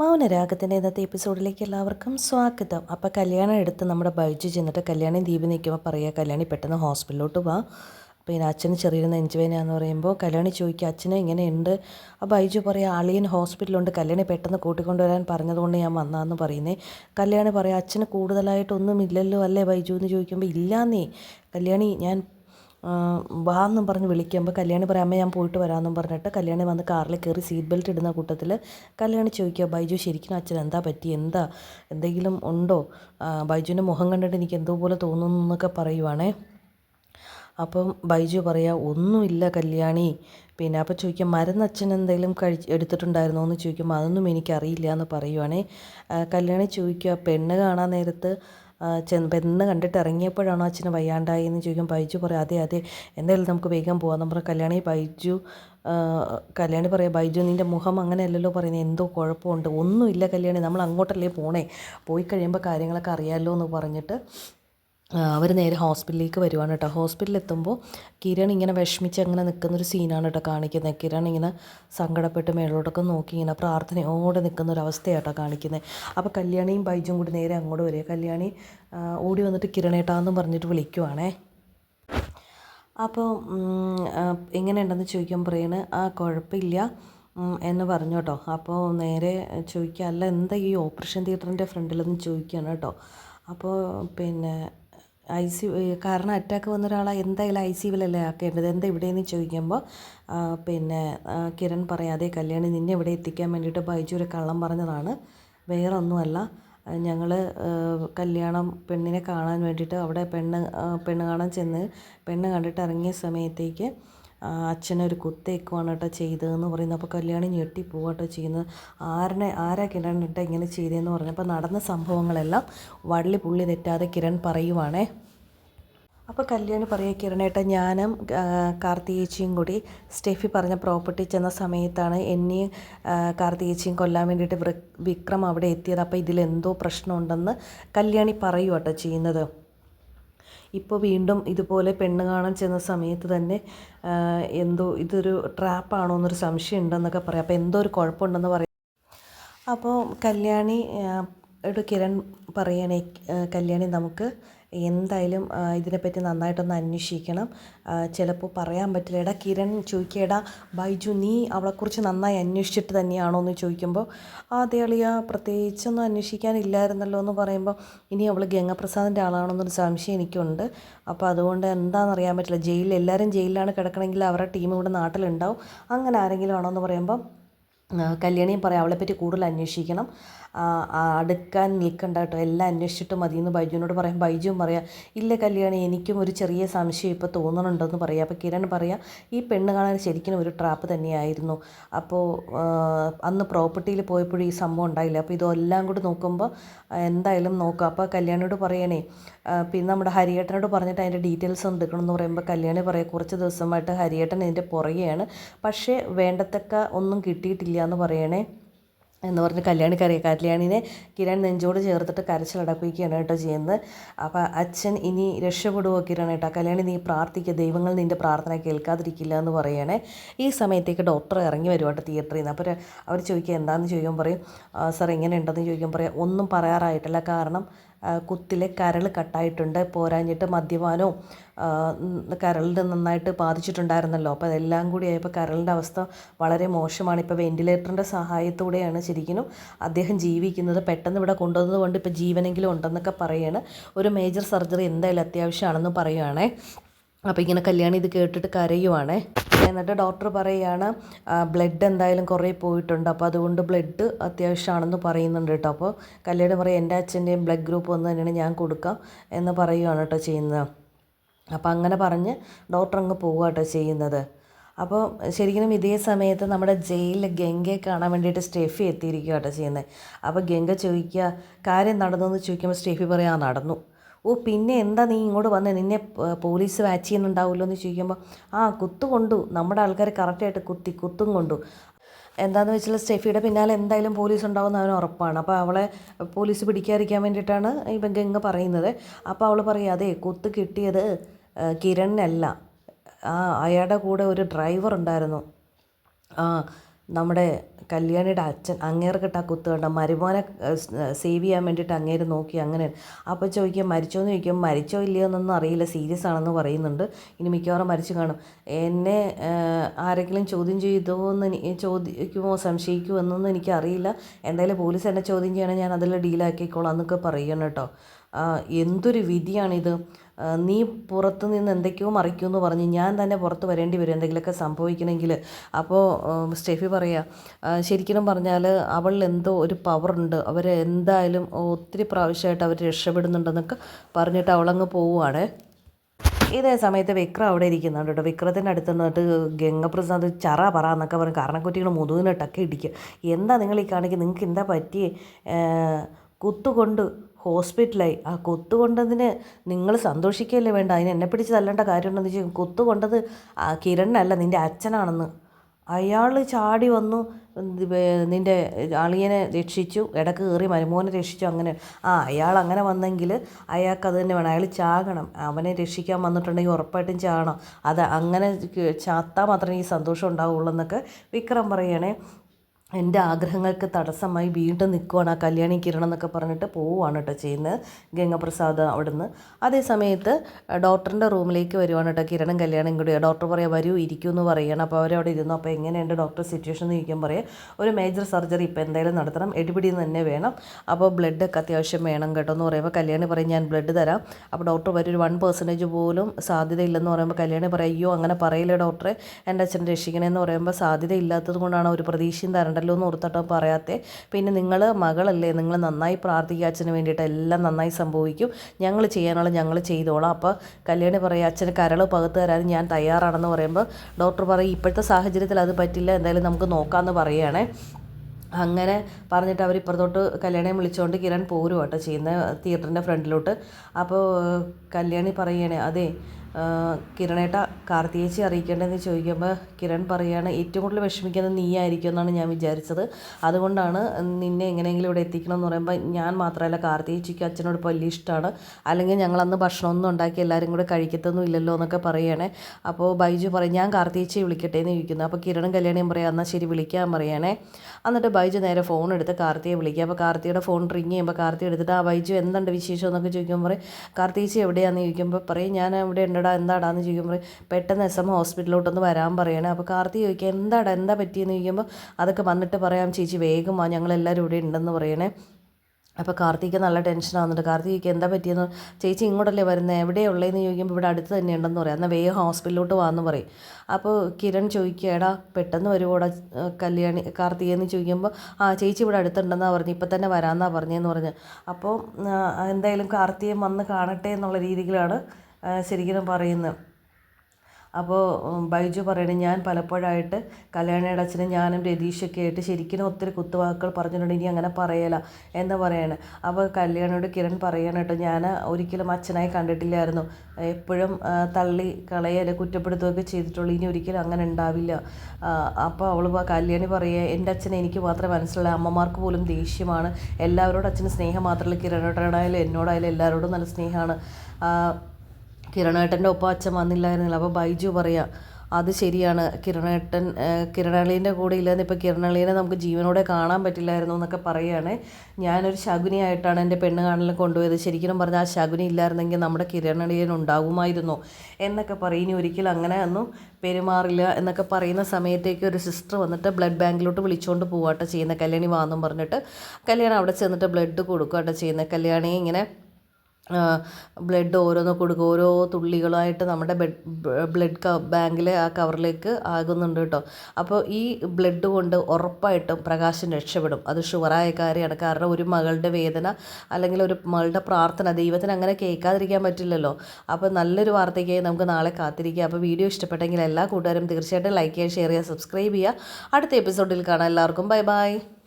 മൗനരാഗത്തിന്റെ ഇന്നത്തെ എപ്പിസോഡിലേക്ക് എല്ലാവർക്കും സ്വാഗതം. അപ്പോൾ കല്യാണം എടുത്ത് നമ്മുടെ ബൈജു ചെന്നിട്ട് കല്യാണി ദീപ് നിൽക്കുമ്പോൾ പറയുക കല്യാണി പെട്ടെന്ന് ഹോസ്പിറ്റലിലോട്ട് വാ. പിന്നെ അച്ഛന് ചെറിയൊരു നെഞ്ചുവേനാന്ന് പറയുമ്പോൾ കല്യാണി ചോദിക്കുക അച്ഛന് എങ്ങനെയുണ്ട്? ആ ബൈജു പറയുക അളിയൻ ഹോസ്പിറ്റലുണ്ട് കല്യാണി പെട്ടെന്ന് കൂട്ടിക്കൊണ്ടുവരാൻ പറഞ്ഞതുകൊണ്ട് ഞാൻ വന്നാന്ന് പറയുന്നേ. കല്യാണി പറയാം അച്ഛന് കൂടുതലായിട്ടൊന്നും ഇല്ലല്ലോ അല്ലേ ബൈജു? എന്ന് ചോദിക്കുമ്പോൾ ഇല്ലാന്നേ. കല്യാണി ഞാൻ വാ എന്നും പറഞ്ഞ് വിളിക്കുമ്പോൾ കല്യാണി പറയാം അമ്മ ഞാൻ പോയിട്ട് വരാമെന്നും പറഞ്ഞിട്ട് കല്യാണി വന്ന് കാറിൽ കയറി സീറ്റ് ബെൽറ്റ് ഇടുന്ന കൂട്ടത്തിൽ കല്യാണി ചോദിക്കുക ബൈജു ശരിക്കും അച്ഛൻ എന്താ പറ്റി? എന്താ? എന്തെങ്കിലും ഉണ്ടോ? ബൈജുവിന്റെ മുഖം കണ്ടിട്ട് എനിക്ക് എന്തോ പോലെ തോന്നുന്നു എന്നൊക്കെ പറയുവാണേ. അപ്പം ബൈജു പറയാ ഒന്നുമില്ല കല്യാണി. പിന്നെ അപ്പോൾ ചോദിക്കാം മരുന്ന് അച്ഛൻ എന്തെങ്കിലും കഴി എടുത്തിട്ടുണ്ടായിരുന്നോ? എന്ന് ചോദിക്കുമ്പോൾ അതൊന്നും എനിക്കറിയില്ല എന്ന് പറയുവാണേ. കല്യാണി ചോദിക്കുക പെണ്ണ് കാണാൻ നേരത്ത് ചെന്ന് കണ്ടിട്ട് ഇറങ്ങിയപ്പോഴാണോ അച്ഛന് വയ്യാണ്ടായി എന്ന് ചോദിക്കും ബൈജു പറയാം അതെ അതെ എന്തായാലും നമുക്ക് വേഗം പോകാം നമ്മുടെ കല്യാണി ബൈജു കല്യാണി പറയാം ബൈജു നിന്റെ മുഖം അങ്ങനെയല്ലല്ലോ പറയുന്നത് എന്തോ കുഴപ്പമുണ്ട്. ഒന്നുമില്ല കല്യാണി നമ്മൾ അങ്ങോട്ടല്ലേ പോണേ പോയി കഴിയുമ്പോൾ കാര്യങ്ങളൊക്കെ അറിയാമല്ലോ എന്ന് പറഞ്ഞിട്ട് അവർ നേരെ ഹോസ്പിറ്റലിലേക്ക് വരുവാണ് കേട്ടോ. ഹോസ്പിറ്റലിൽ എത്തുമ്പോൾ കിരൺ ഇങ്ങനെ വിഷമിച്ച് അങ്ങനെ നിൽക്കുന്നൊരു സീനാണ് കേട്ടോ കാണിക്കുന്നത് കിരൺ ഇങ്ങനെ സങ്കടപ്പെട്ട് മേളോട്ടൊക്കെ നോക്കി ഇങ്ങനെ പ്രാർത്ഥനയോടെ നിൽക്കുന്ന ഒരു അവസ്ഥയാട്ടോ കാണിക്കുന്നത് അപ്പോൾ കല്യാണിയും ബൈജും കൂടി നേരെ അങ്ങോട്ട് വരിക. കല്യാണി ഓടി വന്നിട്ട് കിരണേട്ടാന്നും പറഞ്ഞിട്ട് വിളിക്കുവാണേ. അപ്പോൾ എങ്ങനെയുണ്ടെന്ന് ചോദിക്കാൻ പറയണ്. ആ കുഴപ്പമില്ല എന്ന് പറഞ്ഞു കേട്ടോ. അപ്പോൾ നേരെ ചോദിക്കുക അല്ല എന്താ ഈ ഓപ്പറേഷൻ തിയേറ്ററിന്റെ ഫ്രണ്ടിലെന്ന് ചോദിക്കുകയാണ് കേട്ടോ. അപ്പോൾ പിന്നെ ഐ സി കാരണം അറ്റാക്ക് വന്ന ഒരാളെ എന്തായാലും ഐ സി യുവിലല്ലേ ആക്കേണ്ടത്? എന്താ ഇവിടെയെന്ന് ചോദിക്കുമ്പോൾ പിന്നെ കിരൺ പറയാതെ കല്യാണി നിന്നെ ഇവിടെ എത്തിക്കാൻ വേണ്ടിയിട്ട് ബൈജു ഒരു കള്ളം പറഞ്ഞതാണ്. വേറെ ഒന്നുമല്ല ഞങ്ങൾ കല്യാണം പെണ്ണിനെ കാണാൻ വേണ്ടിയിട്ട് അവിടെ പെണ്ണ് പെണ്ണ് കാണാൻ ചെന്ന് പെണ്ണ് കണ്ടിട്ട് ഇറങ്ങിയ സമയത്തേക്ക് അച്ഛനൊരു കുത്തേക്കുവാണ് കേട്ടോ ചെയ്തതെന്ന് പറയുന്നത് അപ്പോൾ കല്യാണി ഞെട്ടിപ്പോവുക കേട്ടോ ചെയ്യുന്നത്. ആരനെ ആരാ കിരൺ ഇട്ട ഇങ്ങനെ ചെയ്തതെന്ന് പറഞ്ഞപ്പോൾ നടന്ന സംഭവങ്ങളെല്ലാം വള്ളി പുള്ളി തെറ്റാതെ കിരൺ പറയുവാണേ. അപ്പോൾ കല്യാണി പറയുക കിരണേട്ട ഞാനും കാർത്തികേച്ചിയും കൂടി സ്റ്റെഫി പറഞ്ഞ പ്രോപ്പർട്ടി ചെന്ന സമയത്താണ് എന്നെയും കാർത്തികേച്ചിയും കൊല്ലാൻ വേണ്ടിയിട്ട് വിക്രം അവിടെ എത്തിയത്. അപ്പോൾ ഇതിലെന്തോ പ്രശ്നമുണ്ടെന്ന് കല്യാണി പറയുവാട്ടോ ചെയ്യുന്നത്. ഇപ്പോൾ വീണ്ടും ഇതുപോലെ പെണ്ണ് കാണാൻ ചെന്ന സമയത്ത് തന്നെ എന്തോ ഇതൊരു ട്രാപ്പാണോ എന്നൊരു സംശയം ഉണ്ടെന്നൊക്കെ പറയാം. അപ്പോൾ എന്തോ ഒരു കുഴപ്പമുണ്ടെന്ന് പറയാം. അപ്പോൾ കല്യാണി കിരൺ പറയണേ കല്യാണി നമുക്ക് എന്തായാലും ഇതിനെപ്പറ്റി നന്നായിട്ടൊന്ന് അന്വേഷിക്കണം. ചിലപ്പോൾ പറയാൻ പറ്റില്ല. എടാ കിരൺ ചോദിക്കുക ബൈജു നീ അവളെക്കുറിച്ച് നന്നായി അന്വേഷിച്ചിട്ട് തന്നെയാണോ? എന്ന് ചോദിക്കുമ്പോൾ ആ അളിയ പ്രത്യേകിച്ചൊന്നും അന്വേഷിക്കാനില്ലായിരുന്നല്ലോ എന്ന് പറയുമ്പോൾ ഇനി അവൾ ഗംഗപ്രസാദിന്റെ ആളാണോന്നൊരു സംശയം എനിക്കുണ്ട്. അപ്പോൾ അതുകൊണ്ട് എന്താണെന്ന് അറിയാൻ പറ്റില്ല. ജയിലിൽ എല്ലാവരും ജയിലിലാണ് കിടക്കണമെങ്കിൽ അവരുടെ ടീം ഇവിടെ നാട്ടിലുണ്ടാവും. അങ്ങനെ ആരെങ്കിലും ആണോ എന്ന് പറയുമ്പോൾ കല്യാണിയും പറയാം അവളെപ്പറ്റി കൂടുതൽ അന്വേഷിക്കണം. അടുക്കാൻ നിൽക്കണ്ട കേട്ടോ. എല്ലാം അന്വേഷിച്ചിട്ട് മതി എന്ന് ബൈജുവിനോട് പറയാം. ബൈജുവും പറയാം ഇല്ല കല്യാണി എനിക്കും ഒരു ചെറിയ സംശയം ഇപ്പോൾ തോന്നുന്നുണ്ടെന്ന് പറയാം. അപ്പോൾ കിരൺ പറയാം ഈ പെണ്ണ് കാണാൻ ശരിക്കും ഒരു ട്രാപ്പ് തന്നെയായിരുന്നു. അപ്പോൾ അന്ന് പ്രോപ്പർട്ടിയിൽ പോയപ്പോഴും ഈ സംഭവം ഉണ്ടായില്ല. അപ്പോൾ ഇതെല്ലാം കൂടി നോക്കുമ്പോൾ എന്തായാലും നോക്കുക അപ്പോൾ കല്യാണിയോട് പറയണേ പിന്നെ നമ്മുടെ ഹരിയേട്ടനോട് പറഞ്ഞിട്ട് അതിന്റെ ഡീറ്റെയിൽസ് എടുക്കണം എന്ന് പറയുമ്പോൾ കല്യാണി പറയാം കുറച്ച് ദിവസമായിട്ട് ഹരിയേട്ടൻ ഇതിന്റെ പുറകെയാണ്. പക്ഷേ വേണ്ടത്തക്ക ഒന്നും കിട്ടിയിട്ടില്ല എന്ന് പറയണേ. എന്ന് പറഞ്ഞ് കല്യാണി കരയ കല്യാണിനെ കിരൺ നെഞ്ചോട് ചേർത്തിട്ട് കരച്ചിലടപ്പിക്കുകയാണ് കേട്ടോ ചെയ്യുന്നത്. അപ്പോൾ അച്ഛൻ ഇനി രക്ഷപ്പെടുവോ കിരൺ കേട്ടോ കല്യാണി നീ പ്രാർത്ഥിക്കുക ദൈവങ്ങൾ നിന്റെ പ്രാർത്ഥന കേൾക്കാതിരിക്കില്ല എന്ന് പറയണേ. ഈ സമയത്തേക്ക് ഡോക്ടർ ഇറങ്ങി വരുവാട്ടോ തിയേറ്ററിൽ നിന്ന്. അപ്പോൾ അവർ ചോദിക്കുക എന്താണെന്ന് ചോദിക്കുമ്പോൾ പറയും സാർ എങ്ങനെ ഉണ്ടെന്ന് ചോദിക്കുമ്പോൾ പറയാം. ഒന്നും പറയാറായിട്ടില്ല. കാരണം കുത്തിലെ കരൾ കട്ടായിട്ടുണ്ട്. പോരാഞ്ഞിട്ട് മദ്യപാനവും കരളിന്റെ നന്നായിട്ട് ബാധിച്ചിട്ടുണ്ടായിരുന്നല്ലോ. അപ്പോൾ അതെല്ലാം കൂടി ആയപ്പോൾ കരളിന്റെ അവസ്ഥ വളരെ മോശമാണ്. ഇപ്പോൾ വെന്റിലേറ്ററിന്റെ സഹായത്തോടെയാണ് ശരിക്കും അദ്ദേഹം ജീവിക്കുന്നത്. പെട്ടെന്ന് ഇവിടെ കൊണ്ടുവന്നതുകൊണ്ട് ഇപ്പോൾ ജീവനെങ്കിലും ഉണ്ടെന്നൊക്കെ പറയുകയാണ് ഒരു മേജർ സർജറി എന്തായാലും അത്യാവശ്യമാണെന്ന് പറയുകയാണേ അപ്പോൾ ഇങ്ങനെ കല്യാണി ഇത് കേട്ടിട്ട് കരയുവാണേ. എന്നിട്ട് ഡോക്ടർ പറയുകയാണ് ബ്ലഡ് എന്തായാലും കുറേ പോയിട്ടുണ്ട്. അപ്പോൾ അതുകൊണ്ട് ബ്ലഡ് അത്യാവശ്യമാണെന്ന് പറയുന്നുണ്ട് കേട്ടോ അപ്പോൾ കല്യാണി പറയും എന്റെ അച്ഛന്റെയും ബ്ലഡ് ഗ്രൂപ്പ് ഒന്ന് തന്നെയാണ് ഞാൻ കൊടുക്കാം എന്ന് പറയുകയാണ് കേട്ടോ ചെയ്യുന്നത്. അപ്പോൾ അങ്ങനെ പറഞ്ഞ് ഡോക്ടർ അങ്ങ് പോവുക കേട്ടോ ചെയ്യുന്നത്. അപ്പോൾ ശരിക്കും ഇതേ സമയത്ത് നമ്മുടെ ജയിലിൽ ഗംഗയെ കാണാൻ വേണ്ടിയിട്ട് സ്റ്റെഫി എത്തിയിരിക്കുക കേട്ടോ ചെയ്യുന്നത്. അപ്പോൾ ഗംഗ ചോദിക്കുക കാര്യം നടന്നു എന്ന് ചോദിക്കുമ്പോൾ സ്റ്റെഫി പറയാം നടന്നു. ഓ പിന്നെ എന്താ നീ ഇങ്ങോട്ട് വന്നത് നിന്നെ പോലീസ് വാച്ച് ചെയ്യുന്നുണ്ടാവുമല്ലോ എന്ന് ചോദിക്കുമ്പോൾ ആ കുത്തു കൊണ്ടു. നമ്മുടെ ആൾക്കാർ കറക്റ്റായിട്ട് കുത്തി കുത്തും കൊണ്ടു. എന്താണെന്ന് വെച്ചാൽ സ്റ്റെഫിയുടെ പിന്നാലെ എന്തായാലും പോലീസ് ഉണ്ടാവുമെന്ന് അവന് ഉറപ്പാണ്. അപ്പോൾ അവളെ പോലീസ് പിടിക്കാതിരിക്കാൻ വേണ്ടിയിട്ടാണ് ഇവൻ ഗംഗ പറയുന്നത്. അപ്പോൾ അവൾ പറയും അതെ കുത്ത് കിട്ടിയത് കിരണിനല്ല ആ അയാളുടെ കൂടെ ഒരു ഡ്രൈവർ ഉണ്ടായിരുന്നു. ആ നമ്മുടെ കല്യാണിയുടെ അച്ഛൻ അങ്ങേർക്കിട്ട് ആ കുത്ത് കണ്ട മരുമോനെ സേവ് ചെയ്യാൻ വേണ്ടിയിട്ട് അങ്ങേര് നോക്കി അങ്ങനെ. അപ്പോൾ ചോദിക്കുക മരിച്ചോ? എന്ന് ചോദിക്കും മരിച്ചോ ഇല്ലയോ എന്നൊന്നും അറിയില്ല സീരിയസ് ആണെന്ന് പറയുന്നുണ്ട്. ഇനി മിക്കവാറും മരിച്ചു കാണും. എന്നെ ആരെങ്കിലും ചോദ്യം ചെയ്തോ എന്ന് എനി- ചോദിക്കുമോ സംശയിക്കുമോ എന്നൊന്നും എനിക്കറിയില്ല. എന്തായാലും പോലീസ് എന്നെ ചോദ്യം ചെയ്യണം ഞാൻ അതിൽ ഡീലാക്കിക്കോളാം എന്നൊക്കെ പറയണം കേട്ടോ. എന്തൊരു വിധിയാണിത്. നീ പുറത്ത് നിന്ന് എന്തൊക്കെയോ മറിക്കുമെന്ന് പറഞ്ഞ് ഞാൻ തന്നെ പുറത്ത് വരേണ്ടി വരും. എന്തെങ്കിലുമൊക്കെ സംഭവിക്കണമെങ്കിൽ. അപ്പോൾ സ്റ്റെഫി പറയുക ശരിക്കും പറഞ്ഞാൽ അവളിൽ എന്തോ ഒരു പവറുണ്ട് അവർ എന്തായാലും ഒത്തിരി പ്രാവശ്യമായിട്ട് അവർ രക്ഷപ്പെടുന്നുണ്ടെന്നൊക്കെ പറഞ്ഞിട്ട് അവളങ്ങ് പോവുകയാണ് ഇതേ സമയത്ത് വിക്രം അവിടെ ഇരിക്കുന്നുണ്ട് കേട്ടോ. വിക്രത്തിന്റെ അടുത്ത് നിന്നിട്ട് ഗംഗപ്രസാദ് ചറ പറ എന്നൊക്കെ പറഞ്ഞ് കാരണക്കുറ്റികൾ മുതുകിനിട്ടൊക്കെ ഇടിക്കുക. എന്താ നിങ്ങൾ ഈ കാണിക്കുക നിങ്ങൾക്ക് എന്താ പറ്റിയേ? കുത്തുകൊണ്ട് ഹോസ്പിറ്റലായി. ആ കൊത്തു കൊണ്ടതിന് നിങ്ങൾ സന്തോഷിക്കുകയല്ലേ വേണ്ട? അതിന് എന്നെ പിടിച്ച് തല്ലേണ്ട കാര്യമുണ്ടെന്ന് വെച്ചാൽ കുത്തുകൊണ്ടത് ആ കിരണ്ണല്ല നിന്റെ അച്ഛനാണെന്ന്. അയാൾ ചാടി വന്നു. നിന്റെ അളിയനെ രക്ഷിച്ചു. ഇടയ്ക്ക് കയറി മരുമോനെ രക്ഷിച്ചു. അങ്ങനെ ആ അയാൾ അങ്ങനെ വന്നെങ്കിൽ അയാൾക്ക് അത് തന്നെ വേണം. അയാൾ ചാകണം. അവനെ രക്ഷിക്കാൻ വന്നിട്ടുണ്ടെങ്കിൽ ഉറപ്പായിട്ടും ചാകണം. അത് അങ്ങനെ ചാത്താൽ മാത്രമേ ഈ സന്തോഷം ഉണ്ടാവുള്ളൂ എന്നൊക്കെ വിക്രം പറയണേ എന്റെ ആഗ്രഹങ്ങൾക്ക് തടസ്സമായി വീണ്ടും നിൽക്കുവാണ് ആ കല്യാണി കിരണം എന്നൊക്കെ പറഞ്ഞിട്ട് പോവുകയാണ് കേട്ടോ ചെയ്യുന്നത്. ഗംഗപ്രസാദ് അവിടുന്ന്. അതേ സമയത്ത് ഡോക്ടറിന്റെ റൂമിലേക്ക് വരുവാണ് കേട്ടോ കിരണം കല്യാണം കൂടി. ഡോക്ടർ പറയാം വരൂ ഇരിക്കൂ എന്ന് പറയുകയാണ് അപ്പോൾ അവരവിടെ ഇരുന്നു. അപ്പോൾ എങ്ങനെയുണ്ട് ഡോക്ടർ സിറ്റുവേഷൻ എന്ന് ചോദിക്കാൻ പറയാം ഒരു മേജർ സർജറി ഇപ്പോൾ എന്തായാലും നടത്തണം. എടിപിടി തന്നെ വേണം. അപ്പോൾ ബ്ലഡ് ഒക്കെ അത്യാവശ്യം വേണം കേട്ടോ എന്ന് പറയുമ്പോൾ കല്യാണി പറയും ഞാൻ ബ്ലഡ് തരാം. അപ്പോൾ ഡോക്ടർ വരും ഒരു വൺ പെർസെന്റേജ് പോലും സാധ്യതയില്ലെന്ന് പറയുമ്പോൾ കല്യാണി പറയും അയ്യോ അങ്ങനെ പറയില്ല ഡോക്ടറെ? എന്റെ അച്ഛൻ രക്ഷിക്കണമെന്ന് പറയുമ്പോൾ സാധ്യത ഇല്ലാത്തത് കൊണ്ടാണ് ഒരു പ്രതീക്ഷയും തരണ്ടല്ലോ എന്ന് ഓർത്തിട്ടോ പറയാത്തെ. പിന്നെ നിങ്ങൾ മകളല്ലേ നിങ്ങൾ നന്നായി പ്രാർത്ഥിക്കുക അച്ഛന് വേണ്ടിയിട്ട് എല്ലാം നന്നായി സംഭവിക്കും. ഞങ്ങൾ ചെയ്യാനുള്ള ഞങ്ങൾ ചെയ്തോളാം. അപ്പോൾ കല്യാണി പറയും അച്ഛന് കരൾ പകുത്ത് തരാൻ ഞാൻ തയ്യാറാണെന്ന് പറയുമ്പോൾ ഡോക്ടർ പറയും ഇപ്പോഴത്തെ സാഹചര്യത്തിൽ അത് പറ്റില്ല എന്തായാലും നമുക്ക് നോക്കാമെന്ന് പറയുകയാണേ അങ്ങനെ പറഞ്ഞിട്ട് അവർ ഇപ്പുറത്തോട്ട് കല്യാണിയെ വിളിച്ചുകൊണ്ട് കിരൺ പോരും കേട്ടോ ചെയ്യുന്ന തിയേറ്ററിന്റെ ഫ്രണ്ടിലോട്ട്. അപ്പോൾ കല്യാണി പറയണേ അതെ കിരണേട്ട കാർത്തിയേച്ചി അറിയിക്കേണ്ടതെന്ന് ചോദിക്കുമ്പോൾ കിരൺ പറയാണ് ഏറ്റവും കൂടുതൽ വിഷമിക്കുന്നത് നീ ആയിരിക്കും എന്നാണ് ഞാൻ വിചാരിച്ചത്. അതുകൊണ്ടാണ് നിന്നെ എങ്ങനെയെങ്കിലും ഇവിടെ എത്തിക്കണം എന്ന് പറയുമ്പോൾ ഞാൻ മാത്രമല്ല കാർത്തിയേച്ചിക്ക് അച്ഛനോട് വലിയ ഇഷ്ടമാണ് അല്ലെങ്കിൽ ഞങ്ങൾ അന്ന് ഭക്ഷണമൊന്നും ഉണ്ടാക്കി എല്ലാവരും കൂടെ കഴിക്കത്തൊന്നും ഇല്ലല്ലോ എന്നൊക്കെ പറയണേ. അപ്പോൾ ബൈജു പറയും ഞാൻ കാർത്തിയേച്ചിയെ വിളിക്കട്ടെ എന്ന് ചോദിക്കുന്നു. അപ്പോൾ കിരണും കല്യാണിയും പറയാം എന്നാൽ ശരി വിളിക്കാൻ പറയണേ. എന്നിട്ട് ബൈജു നേരെ ഫോൺ എടുത്ത് കാർത്തിയെ വിളിക്കുക അപ്പോൾ കാർത്തിയുടെ ഫോൺ റിങ് ചെയ്യുമ്പോൾ കാർത്തി എടുത്തിട്ട് ആ ബൈജു എന്തുണ്ട് വിശേഷം? എന്നൊക്കെ ചോദിക്കുമ്പോൾ പറയും കാർത്തിയേച്ചി എവിടെയാണെന്ന് ചോദിക്കുമ്പോൾ പറയും ഞാൻ ഇവിടെ ഉണ്ടടാ എന്താടാന്ന് ചോദിക്കുമ്പോൾ പറയും പെട്ടെന്ന് എസ് എം ഹോസ്പിറ്റലിലോട്ടൊന്ന് വരാൻ പറയണേ. അപ്പോൾ കാർത്തി ചോദിക്കുക എന്താടാ എന്താ പറ്റിയെന്ന്? ചോദിക്കുമ്പോൾ അതൊക്കെ വന്നിട്ട് പറയാം ചേച്ചി വേഗം ആ ഞങ്ങളെല്ലാവരും ഇവിടെ ഉണ്ടെന്ന് പറയണേ. അപ്പോൾ കാർത്തിക്ക് നല്ല ടെൻഷൻ ടെൻഷനാകുന്നുണ്ട് കാർത്തിക്ക് എന്താ പറ്റിയെന്ന്? ചേച്ചി ഇങ്ങോട്ടല്ലേ വരുന്നത് എവിടെയാണ് ഉള്ളതെന്ന് ചോദിക്കുമ്പോൾ ഇവിടെ അടുത്ത് തന്നെ ഉണ്ടെന്ന് പറയാം. എന്നാൽ വേഗം ഹോസ്പിറ്റലിലോട്ട് വാന്ന് പറയും. അപ്പോൾ കിരൺ ചോദിക്കുക എടാ പെട്ടെന്ന് വരുവോടാ കല്യാണി കാർത്തികയെന്ന് ചോദിക്കുമ്പോൾ ആ ചേച്ചി ഇവിടെ അടുത്തുണ്ടെന്നാണ് പറഞ്ഞു ഇപ്പം തന്നെ വരാമെന്നാണ് പറഞ്ഞതെന്ന് പറഞ്ഞ്. അപ്പോൾ എന്തായാലും കാർത്തികൻ വന്ന് കാണട്ടെ എന്നുള്ള രീതിയിലാണ് ശരിക്കും പറയുന്നത് അപ്പോൾ ബൈജു പറയണേ ഞാൻ പലപ്പോഴായിട്ട് കല്യാണിയുടെ അച്ഛനും ഞാനും രതീഷൊക്കെ ആയിട്ട് ശരിക്കും ഒത്തിരി കുത്തുവാക്കുകൾ പറഞ്ഞിട്ടുണ്ട്. ഇനി അങ്ങനെ പറയല. എന്ന് പറയാണ്? അപ്പോൾ കല്യാണിയോട് കിരൺ പറയണം കേട്ടോ ഞാൻ ഒരിക്കലും അച്ഛനായി കണ്ടിട്ടില്ലായിരുന്നു. എപ്പോഴും തള്ളി കളയൽ കുറ്റപ്പെടുത്തുകയൊക്കെ ചെയ്തിട്ടുള്ളൂ. ഇനി ഒരിക്കലും അങ്ങനെ ഉണ്ടാവില്ല. അപ്പോൾ അവൾ കല്യാണി പറയുക എന്റെ അച്ഛനെ എനിക്ക് മാത്രമേ മനസ്സിലായി അമ്മമാർക്ക് പോലും ദേഷ്യമാണ്. എല്ലാവരോടും അച്ഛന് സ്നേഹം മാത്രമല്ല. കിരണോടായാലും എന്നോടായാലും എല്ലാവരോടും നല്ല സ്നേഹമാണ്. കിരണേട്ടന്റെ ഒപ്പം അച്ഛൻ വന്നില്ലായിരുന്നില്ല. അപ്പോൾ ബൈജു പറയാ അത് ശരിയാണ്. കിരണേട്ടൻ കിരണളീന്റെ കൂടെ ഇല്ലെന്ന് ഇപ്പോൾ കിരണളീനെ നമുക്ക് ജീവനോടെ കാണാൻ പറ്റില്ലായിരുന്നു എന്നൊക്കെ പറയുകയാണ് ഞാനൊരു ശകുനിയായിട്ടാണ് എന്റെ പെണ്ണ് കാണലിൽ കൊണ്ടുപോയത്. ശരിക്കും പറഞ്ഞാൽ ആ ശകുനി ഇല്ലായിരുന്നെങ്കിൽ നമ്മുടെ കിരണളീൻ ഉണ്ടാകുമായിരുന്നു എന്നൊക്കെ പറയും. ഇനി ഒരിക്കലും അങ്ങനെ ഒന്നും പെരുമാറില്ല എന്നൊക്കെ പറയുന്ന സമയത്തേക്ക് ഒരു സിസ്റ്റർ വന്നിട്ട് ബ്ലഡ് ബാങ്കിലോട്ട് വിളിച്ചുകൊണ്ട് പോവാട്ടോ ചെയ്യുന്ന. കല്യാണി വാന്നും പറഞ്ഞിട്ട് കല്യാണം അവിടെ ചെന്നിട്ട് ബ്ലഡ് കൊടുക്കുകട്ടോ ചെയ്യുന്ന. കല്യാണി ഇങ്ങനെ ബ്ലഡ് ഓരോന്ന് കൊടുക്കും. ഓരോ തുള്ളികളായിട്ട് നമ്മുടെ ബ്ലഡ് ബാങ്കിലെ ആ കവറിലേക്ക് ആകുന്നുണ്ട് കേട്ടോ. അപ്പോൾ ഈ ബ്ലഡ് കൊണ്ട് ഉറപ്പായിട്ടും പ്രകാശൻ രക്ഷപ്പെടും. അത് ഷുവറായ കാര്യമാണ് കാരണം ഒരു മകളുടെ വേദന അല്ലെങ്കിൽ ഒരു മകളുടെ പ്രാർത്ഥന ദൈവത്തിന് അങ്ങനെ കേൾക്കാതിരിക്കാൻ പറ്റില്ലല്ലോ. അപ്പോൾ നല്ലൊരു വാർത്തയ്ക്കായി നമുക്ക് നാളെ കാത്തിരിക്കുക അപ്പോൾ വീഡിയോ ഇഷ്ടപ്പെട്ടെങ്കിൽ എല്ലാ കൂട്ടുകാരും തീർച്ചയായിട്ടും ലൈക്ക് ചെയ്യുക ഷെയർ ചെയ്യുക സബ്സ്ക്രൈബ് ചെയ്യുക. അടുത്ത എപ്പിസോഡിൽ കാണാം. എല്ലാവർക്കും ബൈ ബൈ